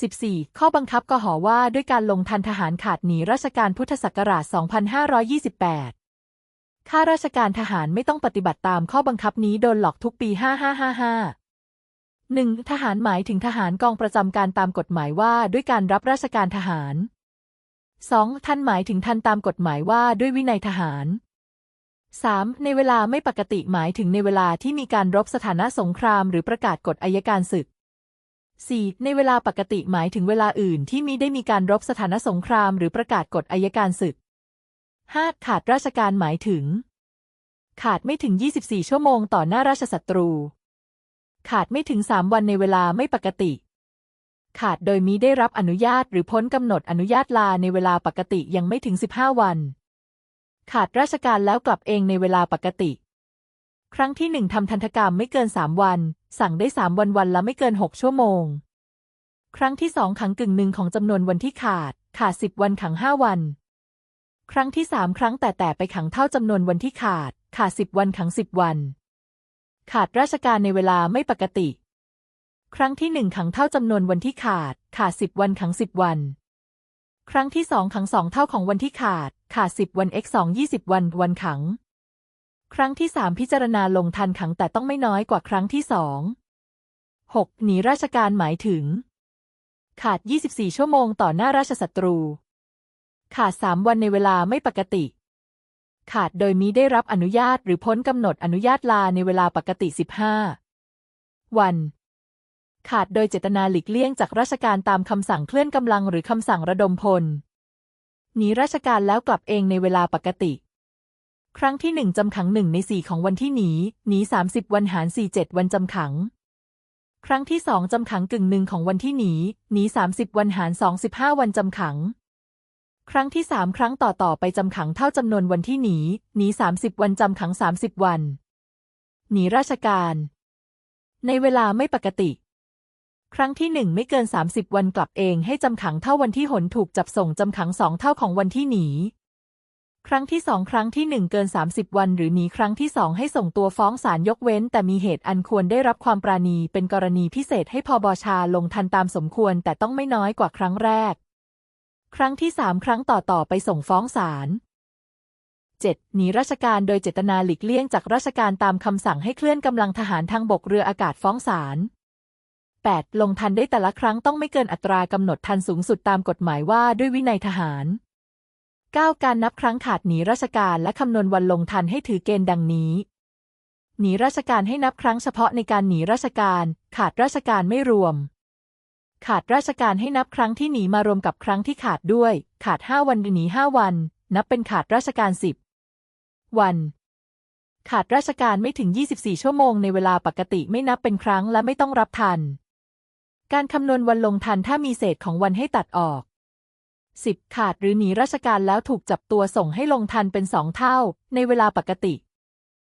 14 ข้อบังคับกหอว่าด้วยการลงทันทหารขาดหนีราชการพุทธศักราช 2528 ข้าราชการทหารไม่ต้องปฏิบัติตามข้อบังคับนี้โดนหลอกทุกปี 5555 1. ทหารหมายถึงทหารกองประจำการตามกฎหมายว่าด้วยการรับราชการทหาร 2. ท่านหมายถึงท่านตามกฎหมายว่าด้วยวินัยทหาร 3. ในเวลาไม่ปกติหมายถึงในเวลาที่มีการรบสถานะสงครามหรือประกาศกฎอัยการศึก 4. ในเวลาปกติหมายถึงเวลาอื่นที่มิได้มีการรบสถานะสงครามหรือประกาศกฎอัยการศึก 5. ขาดราชการหมายถึง ขาดไม่ถึง 24 ชั่วโมงต่อหน้าราชศัตรู ขาดไม่ถึง 3 วันในเวลาไม่ปกติ ขาดโดยมิได้รับอนุญาตหรือพ้นกำหนดอนุญาตลาในเวลาปกติยังไม่ถึง 15 วัน ขาดราชการแล้วกลับเองในเวลาปกติ ครั้งที่หนึ่งทำทันตกรรมไม่เกินสามวัน สั่งได้สามวันวันละไม่เกินหกชั่วโมง ครั้งที่สองขังกึ่งหนึ่งของจำนวนวันที่ขาด ขาดสิบวันขังห้าวัน ครั้งที่สามครั้งแต่แต่ไปขังเท่าจำนวนวันที่ขาด ขาดสิบวันขังสิบวัน ขาดราชการในเวลาไม่ปกติ ครั้งที่หนึ่งขังเท่าจำนวนวันที่ขาด ขาดสิบวันขังสิบวัน ครั้งที่สองขังสองเท่าของวันที่ขาด ขาดสิบวัน x สองยี่สิบวัน วันขัง ครั้งที่สามพิจารณาลงทันขังแต่ต้องไม่น้อยกว่าครั้งที่สองหกหนีราชการหมายถึง ขาด 24 ชั่วโมงต่อหน้าราชศัตรู ขาดสามวันในเวลาไม่ปกติ ขาดโดยมิได้รับอนุญาตหรือพ้นกำหนดอนุญาตลาในเวลาปกติ 15 วัน ขาดโดยเจตนาหลีกเลี่ยงจากราชการตามคำสั่งเคลื่อนกำลังหรือคำสั่งระดมพลหนีราชการแล้วกลับเองในเวลาปกติ ครั้งที่หนึ่งจำขังหนึ่งในสี่ของวันที่หนีหนีสามสิบวันหารสี่เจ็ดวันจำขัง ครั้งที่สองจำขังกึ่งหนึ่งของวันที่หนีหนีสามสิบวันหารสองสิบห้าวันจำขัง ครั้งที่สามครั้งต่อต่อไปจำขังเท่าจำนวนวันที่หนีหนีสามสิบวันจำขังสามสิบวัน หนีราชการ ในเวลาไม่ปกติ ครั้งที่หนึ่งไม่เกิน30วันกลับเองให้จำขังเท่าวันที่หนถูกจับส่งจำขังสองเท่าของวันที่หนี ครั้งที่สองครั้งที่หนึ่งเกิน 30 วัน หรือหนีครั้งที่สองให้ส่งตัวฟ้องศาลยกเว้น แต่มีเหตุอันควรได้รับความปราณี เป็นกรณีพิเศษให้พบชาลงทันตามสมควรแต่ต้องไม่น้อยกว่าครั้งแรก ครั้งที่สามครั้งต่อต่อไปส่งฟ้องศาล 7. หนีราชการโดยเจตนาหลีกเลี่ยงจากราชการตามคำสั่งให้เคลื่อนกำลังทหารทางบกเรืออากาศฟ้องศาล 8. ลงทันได้แต่ละครั้งต้องไม่เกินอัตรากำหนดทันสูงสุดตามกฎหมายว่าด้วยวินัยทหาร 9. การนับครั้งขาดหนีราชการและคำนวณวันลงทันให้ถือเกณฑ์ดังนี้ หนีราชการให้นับครั้งเฉพาะในการหนีราชการ ขาดราชการไม่รวม ขาดราชการให้นับครั้งที่หนีมารวมกับครั้งที่ขาดด้วย ขาด 5 วันหนี 5 วัน นับเป็นขาดราชการ 10 วัน ขาดราชการไม่ถึง 24 ชั่วโมงในเวลาปกติไม่นับเป็นครั้งและไม่ต้องรับทัน การคำนวณวันลงทันถ้ามีเศษของวันให้ตัดออก 10. ขาดหรือหนีราชการแล้วถูกจับตัวส่งให้ลงทันเป็นสองเท่า ในเวลาปกติ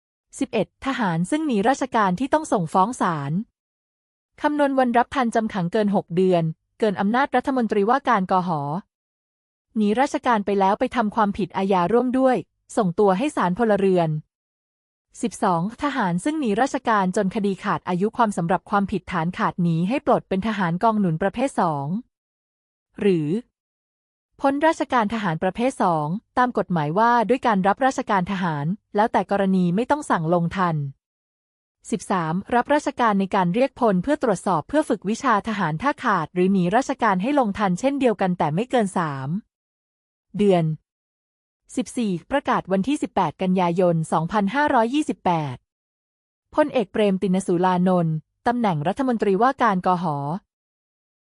11. ทหารซึ่งหนีราชการที่ต้องส่งฟ้องศาลคำนวณวันรับทันจำขังเกิน 6 เดือน เกินอำนาจรัฐมนตรีว่าการกหหนีราชการไปแล้วไปทำความผิดอาญาร่วมด้วย ส่งตัวให้ศาลพลเรือน 12. ทหารซึ่งหนีราชการจนคดีขาดอายุความสำหรับความผิดฐานขาดหนีให้ปลดเป็นทหารกองหนุนประเภท 2 หรือ พ้นราชการทหารประเภท 2 ตามกฎหมายว่าด้วยการรับราชการทหาร แล้วแต่กรณีไม่ต้องสั่งลงทัน 13. รับราชการในการเรียกพลเพื่อตรวจสอบเพื่อฝึกวิชาทหารถ้าขาด หรือหนีราชการให้ลงทันเช่นเดียวกันแต่ไม่เกิน 3 เดือน 14. ประกาศวันที่ 18 กันยายน 2528 พลเอกเปรมตินสุรานนท์ตำแหน่งรัฐมนตรีว่าการกห